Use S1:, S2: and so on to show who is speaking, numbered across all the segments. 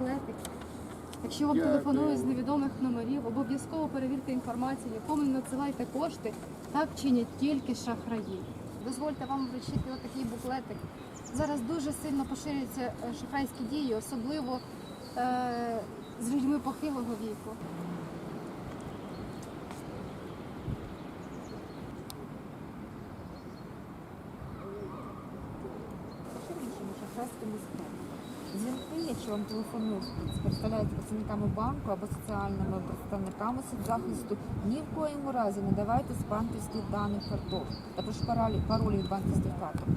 S1: буклетик. Якщо вам телефонують з невідомих номерів, обов'язково перевірте інформацію, якому надсилайте кошти. Так чинять тільки шахраї. Дозвольте вам вручити отакий буклетик. Зараз дуже сильно поширюються е, шахрайські дії, особливо е, з людьми похилого віку.
S2: шахрайськими якщо вам телефонують, представляють працівниками банку або соціальними представниками соцзахисту, ні в коєму разі не давайте з банківських даних карток, також паролі, паролі від банківських карток.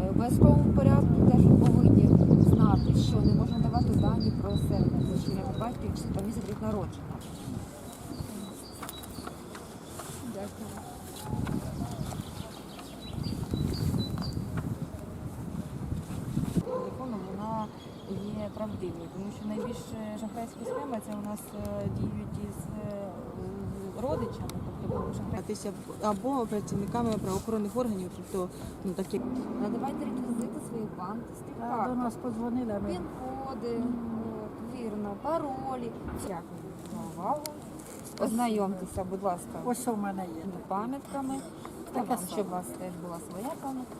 S2: Е, В обов'язковому порядку теж ви повинні знати, що не можна давати дані про себе, що я батьків чи та місяць рік народження. Є правдивою, тому що найбільш шахрайські схеми це у нас е, діють із е, родичами, тобто коли
S3: або працівниками правоохоронних органів, тобто ну такі
S2: Надавайте реквізити своїх банківських
S4: До
S2: карток,
S4: нас подзвонили, ми
S2: пін-коди, вірно, паролі. Дякую за увагу. Ознайомтеся, будь ласка,
S4: ось у мене є.
S2: з пам'ятками. Щоб у вас теж була своя пам'ятка.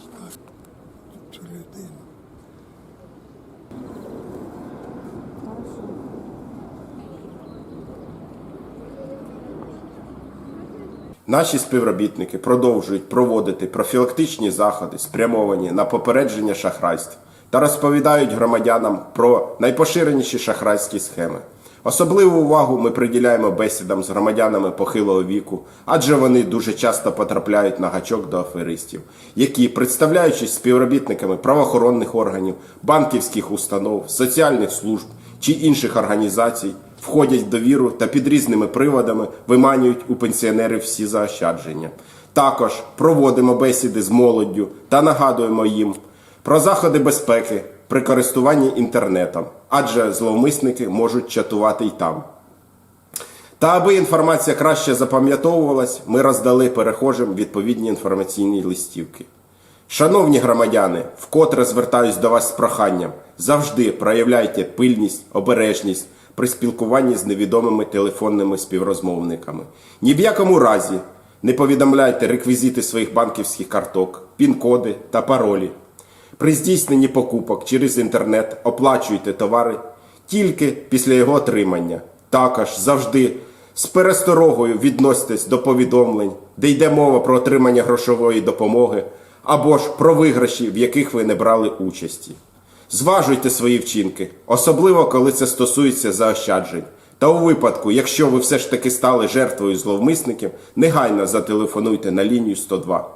S5: Наші співробітники продовжують проводити профілактичні заходи, спрямовані на попередження шахрайств та розповідають громадянам про найпоширеніші шахрайські схеми. Особливу увагу ми приділяємо бесідам з громадянами похилого віку, адже вони дуже часто потрапляють на гачок до аферистів, які, представляючись співробітниками правоохоронних органів, банківських установ, соціальних служб чи інших організацій, входять в довіру та під різними приводами виманюють у пенсіонерів всі заощадження. Також проводимо бесіди з молоддю та нагадуємо їм про заходи безпеки при користуванні інтернетом, адже зловмисники можуть чатувати й там. Та аби інформація краще запам'ятовувалась, ми роздали перехожим відповідні інформаційні листівки. Шановні громадяни, вкотре звертаюсь до вас з проханням. Завжди проявляйте пильність, обережність при спілкуванні з невідомими телефонними співрозмовниками. Ні в якому разі не повідомляйте реквізити своїх банківських карток, пін-коди та паролі. При здійсненні покупок через інтернет оплачуйте товари тільки після його отримання. Також завжди з пересторогою відноситесь до повідомлень, де йде мова про отримання грошової допомоги або ж про виграші, в яких ви не брали участі. Зважуйте свої вчинки, особливо коли це стосується заощаджень. Та у випадку, якщо ви все ж таки стали жертвою зловмисників, негайно зателефонуйте на лінію 102.